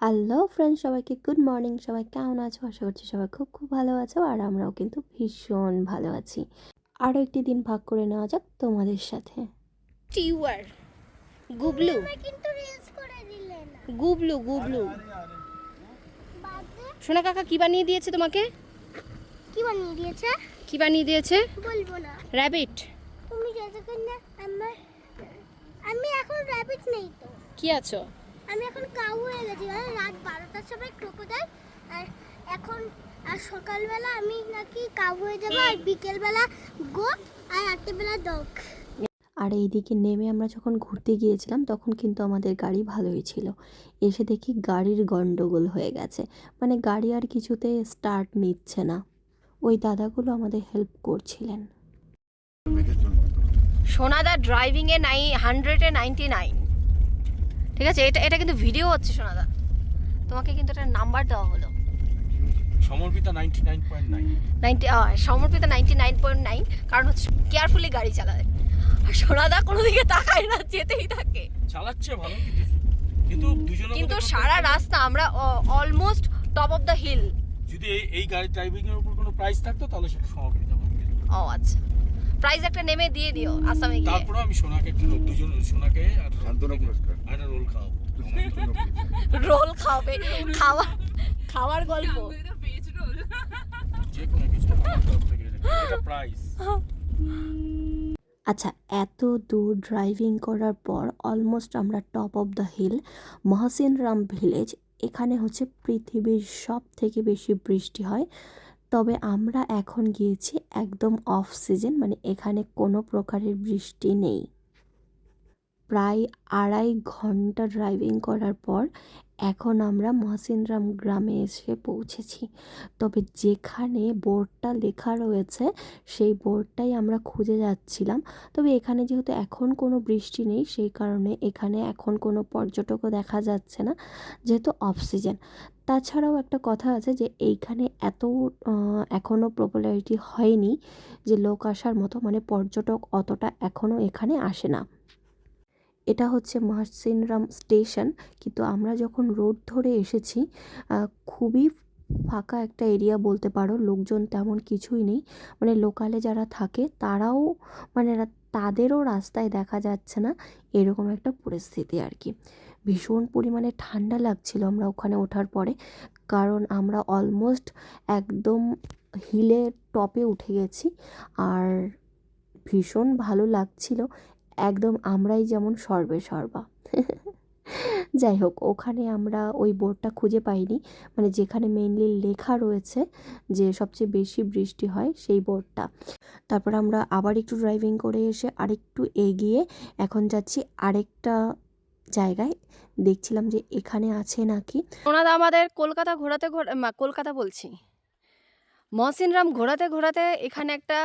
Hello friend সবাইকে good morning সবাই কেমন আছো? আশা করছি সবাই খুব খুব ভালো আছো আর আমরাও কিন্তু ভীষণ ভালো আছি। আরও একটি দিন ভাগ করে নেওয়া যাক তোমাদের সাথে। টিউয়ার গুবলু কিন্তু রিলস করে দিলে না। গুবলু গুবলু সোনা কাকা কি বানিয়ে দিয়েছে তোমাকে? কি বানিয়ে দিয়েছে? কি বানিয়ে দিয়েছে? বলব না। র্যাবিট তুমি যতক্ষণ না আমার আমি এখন র্যাবিট নেই তো। কি আছো? আমি এখন কাউ হয়ে গেছি। রাত বারোটার সময় ক্রোকোডাইল আর এখন আর সকালবেলা আমি নাকি কাউ হয়ে যাব আর বিকেলবেলা গোট আর রাত্রেবেলা ডগ আর এইদিকে নেমে আমরা যখন ঘুরতে গিয়েছিলাম তখন কিন্তু আমাদের গাড়ি ভালোই ছিল। এসে দেখি গাড়ির গন্ডগোল হয়ে গেছে। মানে গাড়ি আর কিছুতে স্টার্ট নিচ্ছে না। ওই দাদাগুলো আমাদের হেল্প করছিলেন। সোনাদা ড্রাইভিংয়ে এ নাই হান্ড্রেডে নাইনটি নাইন ঠিক আছে? এটা এটা কিন্তু ভিডিও হচ্ছে সোনাদা। তোমাকে কিন্তু একটা নাম্বার দেওয়া হলো। Samarpita ninety nine point nine ninety Samarpit ninety nine point nine কারণ হচ্ছে কেয়ারফুলি গাড়ি চালায়। আর সোনাদা কোনো দিকে তাকায় না যেতেই থাকে। চালাচ্ছে ভালো কিন্তু কিন্তু দুজনে কিন্তু সারা রাস্তা আমরা almost top of the hill যদি এই গাড়ি ড্রাইভিং এর উপর কোনো প্রাইস থাকতো তাহলে সেটা সমর্পিতা ও আচ্ছা। প্রাইস একটা নেমে দিয়ে দিও আসামে গিয়ে। তারপরে আমি সোনাকে একটু দুজন সোনাকে আর সান্ত্বনা পুরস্কার। আর রোল খাওয়াবো। রোল খাওয়াবে। খাওয়া খাওয়ার গল্প। যে কোনো কিছু আমার তরফ থেকে এটা প্রাইস আচ্ছা এত দূর ড্রাইভিং করার পর অলমোস্ট আমরা top of the hill Mawsynram village এখানে হচ্ছে পৃথিবীর সব থেকে বেশি বৃষ্টি হয়। তবে আমরা এখন গিয়েছি একদম অফ সিজন মানে এখানে কোনো প্রকারের বৃষ্টি নেই। প্রায় আড়াই ঘণ্টা ড্রাইভিং করার পর এখন আমরা মহসিনরাম গ্রামে এসে পৌঁছেছি। তবে যেখানে বোর্ডটা লেখা রয়েছে, সেই বোর্ডটাই আমরা খুঁজে যাচ্ছিলাম। তবে এখানে যেহেতু এখন কোনো বৃষ্টি নেই, সেই কারণে এখানে এখন কোনো পর্যটকও দেখা যাচ্ছে না, যেহেতু অফ সিজন তাছাড়াও একটা কথা আছে যে, এইখানে এত এখনও পপুলারিটি হয়নি যে লোক আসার মতো মানে পর্যটক অতটা এখনও এখানে আসে না। এটা হচ্ছে মহসিনরাম স্টেশন কিন্তু আমরা যখন রোড ধরে এসেছি খুবই ফাঁকা একটা এরিয়া বলতে পারো, লোকজন তেমন কিছুই নেই। মানে লোকালে যারা থাকে, তারাও মানে তাদেরও রাস্তায় দেখা যাচ্ছে না, এরকম একটা পরিস্থিতি আর কি। ভীষণ পরিমাণে ঠান্ডা লাগছিল আমরা ওখানে ওঠার পরে, কারণ আমরা অলমোস্ট একদম হিলের টপে উঠে গেছি, আর ভীষণ ভালো লাগছিল। একদম আমরাই যেমন সর্বে সর্বা। যাই হোক, ওখানে আমরা ওই বোর্ডটা খুঁজে পাইনি। মানে যেখানে মেইনলি লেখা রয়েছে যে সবচেয়ে বেশি বৃষ্টি হয় সেই বোর্ডটা তারপর আমরা আবার একটু ড্রাইভিং করে এসে আরেকটু এগিয়ে এখন যাচ্ছি আরেকটা জায়গায়। দেখছিলাম যে এখানে আছে নাকি। সোনাদা, আমাদের কলকাতা ঘোরাতে ঘোরা কলকাতা বলছি। মহসিনরাম ঘোরাতে ঘোরাতে এখানে একটা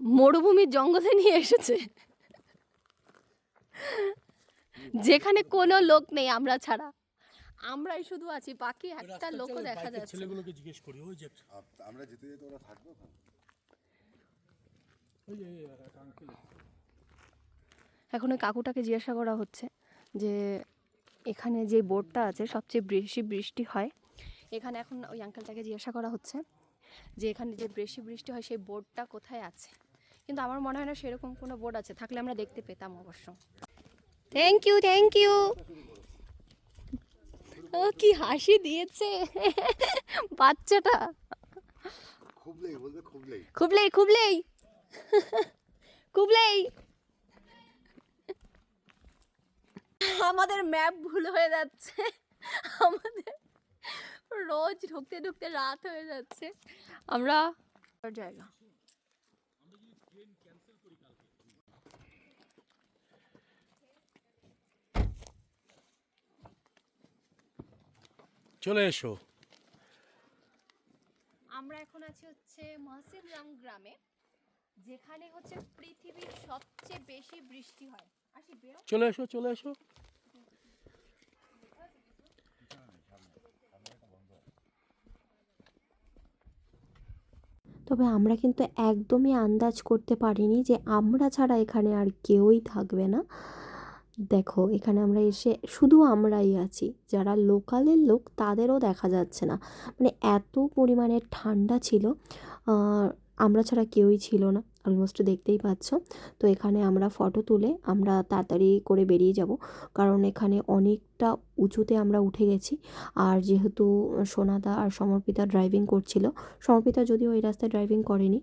মরুভূমির জঙ্গলে নিয়ে এসেছে। যেখানে কোনো লোক নেই আমরা ছাড়া। আমরাই শুধু আছি বাকি একটা লোকও দেখা যাচ্ছে ছেলেগুলোকে জিজ্ঞেস করি ওই যে আমরা যেতে যেতে ওরা থাকবে ওই যে uncle এখন ওই কাকুটাকে জিজ্ঞাসা করা হচ্ছে যে এখানে যে বোর্ডটা আছে সবচেয়ে বেশি বৃষ্টি হয় এখানে এখন ওই আঙ্কেলটাকে জিজ্ঞাসা করা হচ্ছে। যে এখানে যে বেশি বৃষ্টি হয় সেই বোর্ডটা কোথায় আছে? কিন্তু আমার মনে হয় না সেরকম কোনো বোর্ড আছে। থাকলে আমরা দেখতে পেতাম অবশ্য। থ্যাংক ইউ থ্যাংক ইউ ও কি হাসি দিয়েছে। বাচ্চাটা। খুবলেই বলবে খুবলেই খুবলেই খুবলেই খুবলেই আমাদের ম্যাপ ভুল হয়ে যাচ্ছে। আমাদের রোজ ঢুকতে ঢুকতে রাত হয়ে যাচ্ছে। আমরা জায়গা। চলে এসো। আমরা এখন আছি হচ্ছে মহসিনরাম গ্রামে যেখানে হচ্ছে পৃথিবীর সবচেয়ে বেশি বৃষ্টি হয়। চলে এসো চলে এসো। তবে আমরা কিন্তু একদমই আন্দাজ করতে পারিনি যে আমরা ছাড়া এখানে আর কেউই থাকবে না। দেখো, এখানে আমরা এসে শুধু আমরাই আছি। যারা লোকালের লোক, তাদেরও দেখা যাচ্ছে না। মানে এত পরিমাণে ঠান্ডা ছিল আমরা ছাড়া কেউই ছিল না। অলমোস্ট দেখতেই পাচ্ছ। তো এখানে আমরা ফটো তুলে আমরা তাড়াতাড়ি করে বেরিয়ে যাব। কারণ এখানে অনেকটা উঁচুতে আমরা উঠে গেছি। আর যেহেতু সোনাদা আর সমর্পিতা ড্রাইভিং করছিল, সমর্পিতা যদিও এই রাস্তায় ড্রাইভিং করেনি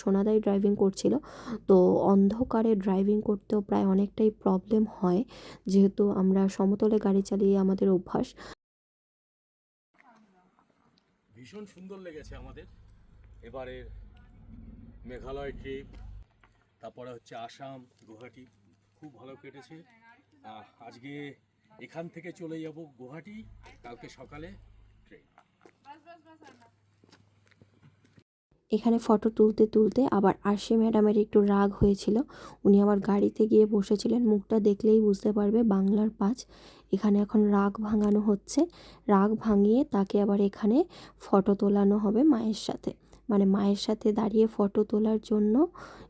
সোনাদাই ড্রাইভিং করছিল। তো অন্ধকারে ড্রাইভিং করতেও প্রায় অনেকটাই প্রবলেম হয়, যেহেতু আমরা সমতলে গাড়ি চালিয়ে আমাদের অভ্যাস। ভীষণ সুন্দর লেগেছে আমাদের। এবারের মেঘালয় ট্রিপ তারপরে হচ্ছে আসাম, গুয়াহাটি, খুব ভালো কেটেছে। আজকে এখান থেকে চলে যাব গুয়াহাটি, কালকে সকালে ট্রেন এখানে ফটো তুলতে তুলতে আবার আরশি ম্যাডামের একটু রাগ হয়েছিল। উনি আবার গাড়িতে গিয়ে বসেছিলেন, মুখটা দেখলেই বুঝতে পারবে বাংলার পাঁচ। এখানে এখন রাগ ভাঙানো হচ্ছে। রাগ ভাঙিয়ে তাকে আবার এখানে ফটো তোলানো হবে মায়ের সাথে। মানে মায়ের সাথে দাঁড়িয়ে ফটো তোলার জন্য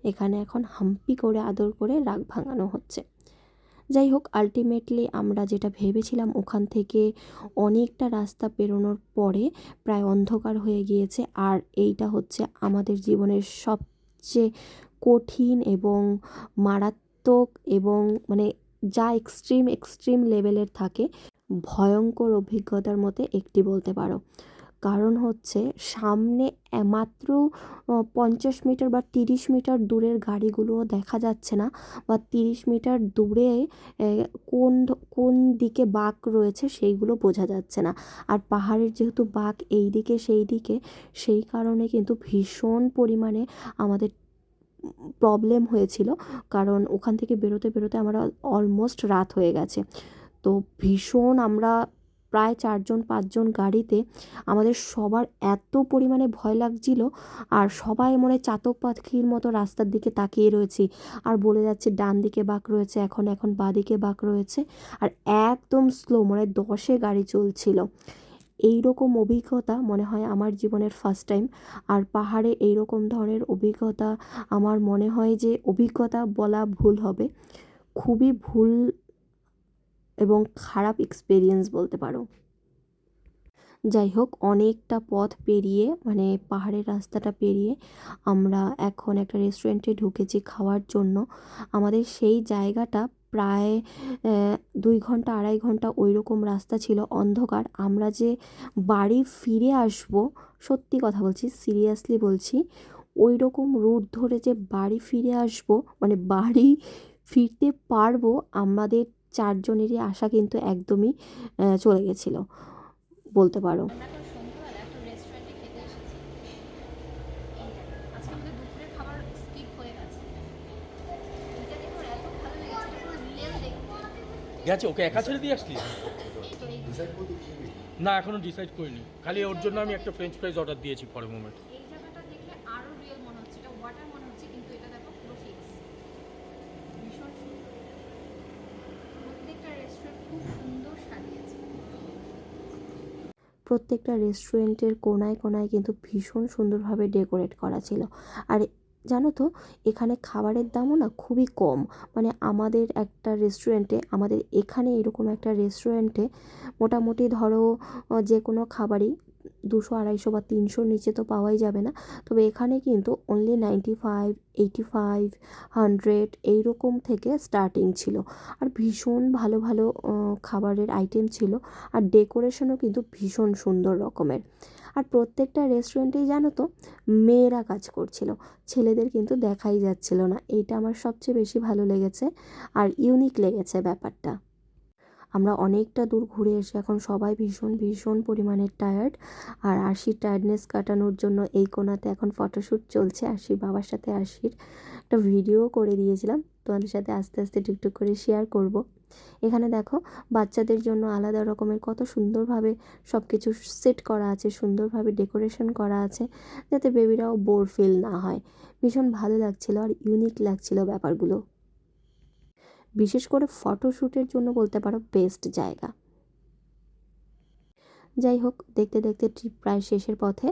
এখানে এখন হাম্পি করে আদর করে রাগ ভাঙানো হচ্ছে। যাই হোক আলটিমেটলি আমরা যেটা ভেবেছিলাম ওখান থেকে অনেকটা রাস্তা পেরোনোর পরে প্রায় অন্ধকার হয়ে গিয়েছে। আর এইটা হচ্ছে আমাদের জীবনের সবচেয়ে কঠিন এবং মারাত্মক এবং মানে যা এক্সট্রিম এক্সট্রিম লেভেলের থাকে, ভয়ঙ্কর অভিজ্ঞতার মতে একটি বলতে পারো। কারণ হচ্ছে সামনে মাত্র পঞ্চাশ মিটার বা তিরিশ মিটার দূরের গাড়িগুলোও দেখা যাচ্ছে না বা তিরিশ মিটার দূরে কোন কোন দিকে বাঁক রয়েছে সেইগুলো বোঝা যাচ্ছে না। আর পাহাড়ের যেহেতু বাঁক এই দিকে সেই দিকে, সেই কারণে কিন্তু ভীষণ পরিমাণে আমাদের প্রবলেম হয়েছিল। কারণ ওখান থেকে বেরোতে বেরোতে আমরা অলমোস্ট রাত হয়ে গেছে। তো ভীষণ আমরা প্রায় চারজন, পাঁচজন গাড়িতে আমাদের সবার এত পরিমাণে ভয় লাগছিল আর সবাই মনে চাতক পাখির মতো রাস্তার দিকে তাকিয়ে রয়েছি। আর বলে যাচ্ছে, ডান দিকে বাঁক রয়েছে, এখন এখন বাঁ দিকে বাঁক রয়েছে। আর একদম স্লো মানে দশে গাড়ি চলছিল। এই রকম অভিজ্ঞতা মনে হয় আমার জীবনের ফার্স্ট টাইম আর পাহাড়ে এই রকম ধরনের অভিজ্ঞতা আমার মনে হয় যে অভিজ্ঞতা বলা ভুল হবে। খুবই ভুল এবং খারাপ এক্সপেরিয়েন্স বলতে পারো। যাই হোক অনেকটা পথ পেরিয়ে মানে পাহাড়ের রাস্তাটা পেরিয়ে আমরা এখন একটা রেস্টুরেন্টে ঢুকেছি খাওয়ার জন্য। আমাদের সেই জায়গাটা প্রায় দুই ঘণ্টা, আড়াই ঘণ্টা ওই রকম রাস্তা ছিল, অন্ধকার। আমরা যে বাড়ি ফিরে আসব, সত্যি কথা বলছি সিরিয়াসলি বলছি ওই রকম রুট ধরে যে বাড়ি ফিরে আসব মানে বাড়ি ফিরতে পারব, আমাদের চারজনেরই আশা কিন্তু একদমই চলে গেছিল, বলতে পারো। গেছে, ওকে একা ছেড়ে দিয়ে আসলি? না, এখনও ডিসাইড করিনি। খালি ওর জন্য আমি একটা ফ্রেঞ্চ ফ্রাইজ অর্ডার দিয়েছি পরে মোমেন্ট এই জায়গাটা দেখে আরও রিয়েল মনে হচ্ছে এটা ওয়াটার মনে হচ্ছে কিন্তু এটা দেখো পুরো ফিক্স ভীষণ সুন্দর প্রত্যেকটা রেস্টুরেন্ট খুব সুন্দর সাজিয়েছে প্রত্যেকটা রেস্টুরেন্টের কোনায় কোনায় কিন্তু ভীষণ সুন্দরভাবে ডেকোরেট করা ছিল। আর জানো তো, এখানে খাবারের দামও না খুবই কম। মানে আমাদের একটা রেস্টুরেন্টে আমাদের এখানে এরকম একটা রেস্টুরেন্টে মোটামুটি ধরো যে কোনো খাবারই দুশো, আড়াইশো বা তিনশোর নিচে তো পাওয়াই যাবে না। তবে এখানে কিন্তু only ninety five eighty five hundred এইরকম থেকে স্টার্টিং ছিল। আর ভীষণ ভালো ভালো খাবারের আইটেম ছিল। আর ডেকোরেশনও কিন্তু ভীষণ সুন্দর রকমের। আর প্রত্যেকটা রেস্টুরেন্টেই জানো তো, মেয়েরা কাজ করছিল। ছেলেদের কিন্তু দেখাই যাচ্ছিল না। এইটা আমার সবচেয়ে বেশি ভালো লেগেছে। আর ইউনিক লেগেছে ব্যাপারটা। আমরা অনেকটা দূর ঘুরে এসে এখন সবাই ভীষণ ভীষণ পরিমাণে টায়ার্ড আর আশির টায়ার্ডনেস কাটানোর জন্য এই কোনাতে এখন ফটোশ্যুট চলছে। আশির বাবার সাথে আশির একটা ভিডিও করে দিয়েছিলাম। তোমাদের সাথে আস্তে আস্তে টুকটুক করে শেয়ার করব। এখানে দেখো, বাচ্চাদের জন্য আলাদা রকমের কত সুন্দরভাবে সব কিছু সেট করা আছে, সুন্দরভাবে ডেকোরেশন করা আছে, যাতে বেবিরাও বোর ফিল না হয়। ভীষণ ভালো লাগছিল আর ইউনিক লাগছিল ব্যাপারগুলো। বিশেষ করে ফটোশ্যুটের জন্য বলতে পারো বেস্ট জায়গা। যাই হোক, দেখতে দেখতে ট্রিপ প্রায় শেষের পথে।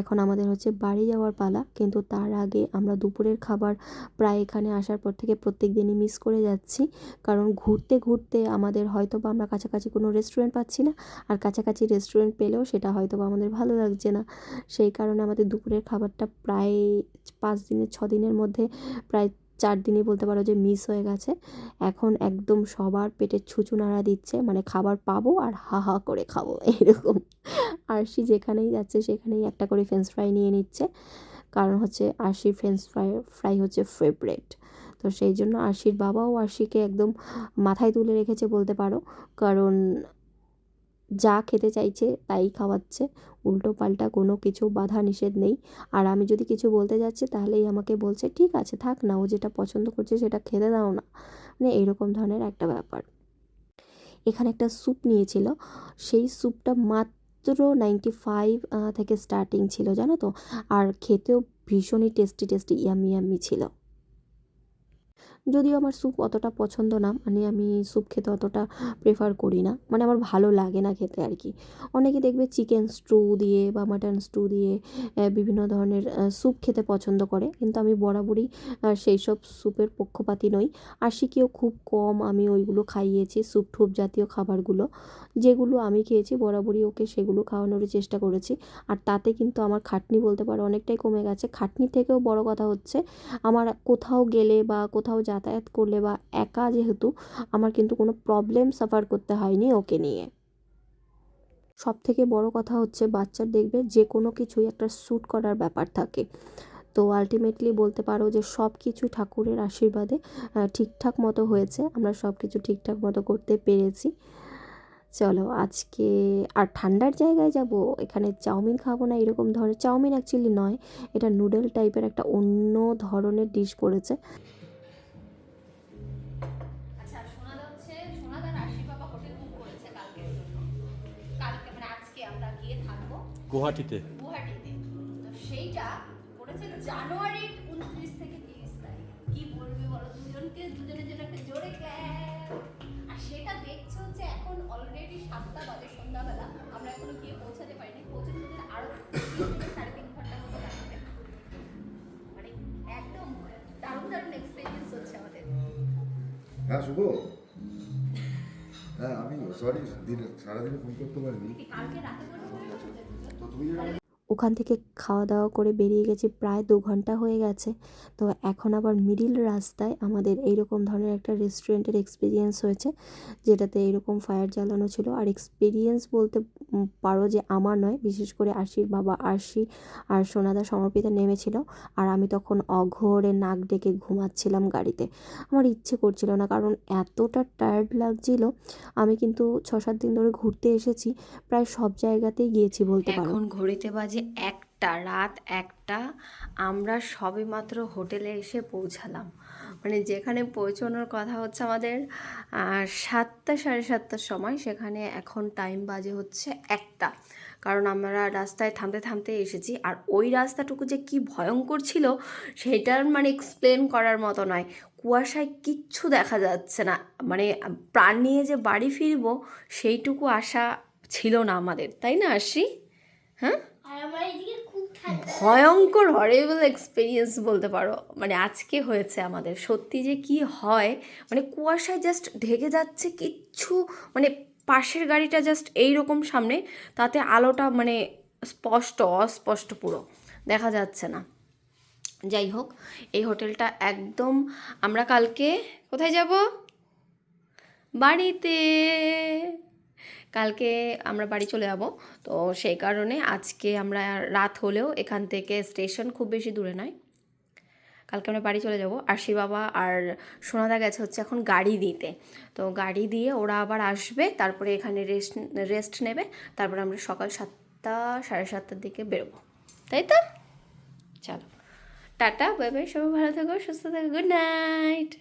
এখন আমাদের হচ্ছে বাড়ি যাওয়ার পালা, কিন্তু তার আগে আমরা দুপুরের খাবার প্রায় এখানে আসার পর থেকে প্রত্যেক দিনই মিস করে যাচ্ছি। কারণ ঘুরতে ঘুরতে আমাদের হয়তো বা আমরা কাছাকাছি কোনো রেস্টুরেন্ট পাচ্ছি না, আর কাছাকাছি রেস্টুরেন্ট পেলেও সেটা হয়তো বা আমাদের ভালো লাগছে না। সেই কারণে আমাদের দুপুরের খাবারটা প্রায় পাঁচ দিনের, ছ দিনের মধ্যে প্রায় চার দিনই বলতে পারো যে মিস হয়ে গেছে। এখন একদম সবার পেটে ছুঁচু নাড়া দিচ্ছে মানে খাবার পাবো আর হা হা করে খাব, এরকম। আরশি যেখানেই যাচ্ছে সেখানেই একটা করে ফ্রেঞ্চ ফ্রাই নিয়ে নিচ্ছে। কারণ হচ্ছে আরশির ফ্রেঞ্চ ফ্রাই ফ্রাই হচ্ছে ফেভারেট তো সেই জন্য আরশির বাবাও আরশিকে একদম মাথায় তুলে রেখেছে বলতে পারো। কারণ যা খেতে চাইছে তাই খাওয়াচ্ছে। উল্টো পাল্টা কোনো কিছু বাধা নিষেধ নেই। আর আমি যদি কিছু বলতে যাচ্ছি, তাহলেই আমাকে বলছে, ঠিক আছে, থাক না, ও যেটা পছন্দ করছে সেটা খেতে দাও না। মানে এরকম ধরনের একটা ব্যাপার। এখানে একটা স্যুপ নিয়েছিল। সেই স্যুপটা মাত্র নাইনটি ফাইভ থেকে স্টার্টিং ছিল, জানো তো? আর খেতেও ভীষণই টেস্টি টেস্টি, ইয়ামি ইয়ামি ছিল। যদিও আমার স্যুপ অতটা পছন্দ না মানে আমি স্যুপ খেতে অতটা প্রেফার করি না। মানে আমার ভালো লাগে না খেতে আর কি। অনেকে দেখবে চিকেন স্টু দিয়ে বা মাটন স্টু দিয়ে বিভিন্ন ধরনের স্যুপ খেতে পছন্দ করে। কিন্তু আমি বরাবরই সেই সব স্যুপের পক্ষপাতি নই। আর আশিকেও খুব কম আমি ওইগুলো খাইয়েছি, স্যুপ টুপ জাতীয় খাবারগুলো। যেগুলো আমি খেয়েছি, বরাবরই ওকে সেগুলো খাওয়ানোর চেষ্টা করেছি। আর তাতে কিন্তু আমার খাটনি বলতে পারো অনেকটাই কমে গেছে। খাটনি থেকেও বড় কথা হচ্ছে, আমার কোথাও গেলে বা কোথাও যাতায়াত করলে বা একা যেহেতু, আমার কিন্তু কোনো প্রবলেম সাফার করতে হয়নি ওকে নিয়ে। সব থেকে বড় কথা হচ্ছে বাচ্চার দেখবে যে কোনো কিছুই একটা শ্যুট করার ব্যাপার থাকে। তো আলটিমেটলি বলতে পারো যে সব কিছু ঠাকুরের আশীর্বাদে ঠিকঠাক মতো হয়েছে। আমরা সব কিছু ঠিকঠাক মতো করতে পেরেছি। চলো আজকে আর ঠান্ডার জায়গায় যাব? এখানে চাউমিন খাব না এরকম ধরনের? চাউমিন অ্যাকচুয়ালি নয়, এটা নুডল টাইপের একটা অন্য ধরনের ডিশ করেছে। গুয়াহাটিতে? গুয়াহাটিতে। তো সেইটা করেছে জানুয়ারির উনত্রিশ থেকে তিরিশ তারিখ। কি বলবে বলো? দুজনকে দুজনের জন্য একটা জোরে ক্যাপ আর সেটা দেখছে হচ্ছে এখন অলরেডি সাতটা বাজে সন্ধ্যাবেলা। আমরা এখনও গিয়ে পৌঁছাতে পারিনি। পৌঁছাতে পৌঁছাতে আরও তিন থেকে সাড়ে তিন ঘণ্টার মতো লাগবে। মানে একদম দারুণ দারুণ এক্সপিরিয়েন্স হচ্ছে আমাদের। হ্যাঁ শুভ। হ্যাঁ আমি সরি দিনে সারাদিনে ফোন করতে পারিনি। কালকে রাতে করে তো তুমি যেটা ওখান থেকে খাওয়া দাওয়া করে বেরিয়ে গেছি, প্রায় দু ঘণ্টা হয়ে গেছে। তো এখন আবার মিডিল রাস্তায় আমাদের এইরকম ধরনের একটা রেস্টুরেন্টের এক্সপিরিয়েন্স হয়েছে, যেটাতে এরকম ফায়ার জ্বালানো ছিল। আর এক্সপিরিয়েন্স বলতে পারো যে আমার নয়, বিশেষ করে আশির বাবা আরশি আর সোনাদা সমর্পিতা নেমেছিল। আর আমি তখন অঘোরে নাক ডেকে ঘুমাচ্ছিলাম গাড়িতে। আমার ইচ্ছে করছিল না, কারণ এতটা টায়ার্ড লাগছিল। আমি কিন্তু ছ সাত দিন ধরে ঘুরতে এসেছি, প্রায় সব জায়গাতেই গিয়েছি বলতে পারো। ঘড়িতে বাজে একটা, রাত একটা, আমরা সবেমাত্র হোটেলে এসে পৌঁছালাম। মানে যেখানে পৌঁছানোর কথা হচ্ছে আমাদের সাতটা সাড়ে সাতটার সময়, সেখানে এখন টাইম বাজে হচ্ছে একটা। কারণ আমরা রাস্তায় থামতে থামতে এসেছি, আর ওই রাস্তাটুকু যে কি ভয়ঙ্কর ছিল, সেটার মানে এক্সপ্লেন করার মতো নয়। কুয়াশায় কিচ্ছু দেখা যাচ্ছে না। মানে প্রাণ নিয়ে যে বাড়ি ফিরবো, সেইটুকু আশা ছিল না আমাদের। তাই না আশি হ্যাঁ? ভয়ঙ্কর হরেবল এক্সপিরিয়েন্স বলতে পারো। মানে আজকে হয়েছে আমাদের। সত্যি যে কি হয় মানে কুয়াশায় জাস্ট ঢেকে যাচ্ছে কিচ্ছু মানে পাশের গাড়িটা জাস্ট এই রকম সামনে, তাতে আলোটা মানে স্পষ্ট, অস্পষ্ট পুরো। দেখা যাচ্ছে না। যাই হোক, এই হোটেলটা একদম আমরা কালকে কোথায় যাব? বাড়িতে। কালকে আমরা বাড়ি চলে যাব। তো সেই কারণে আজকে আমরা রাত হলেও এখান থেকে স্টেশন খুব বেশি দূরে নয়। কালকে আমরা বাড়ি চলে যাব। আশি বাবা আর সোনাদা গেছে হচ্ছে এখন গাড়ি দিতে। তো গাড়ি দিয়ে ওরা আবার আসবে, তারপরে এখানে রেস্ট রেস্ট নেবে, তারপরে আমরা সকাল সাতটা, সাড়ে সাতটার দিকে বেরোবো। তাই তো? চলো। টাটা, বাই বাই, সবাই ভালো থাকো, সুস্থ থাকো, গুড নাইট।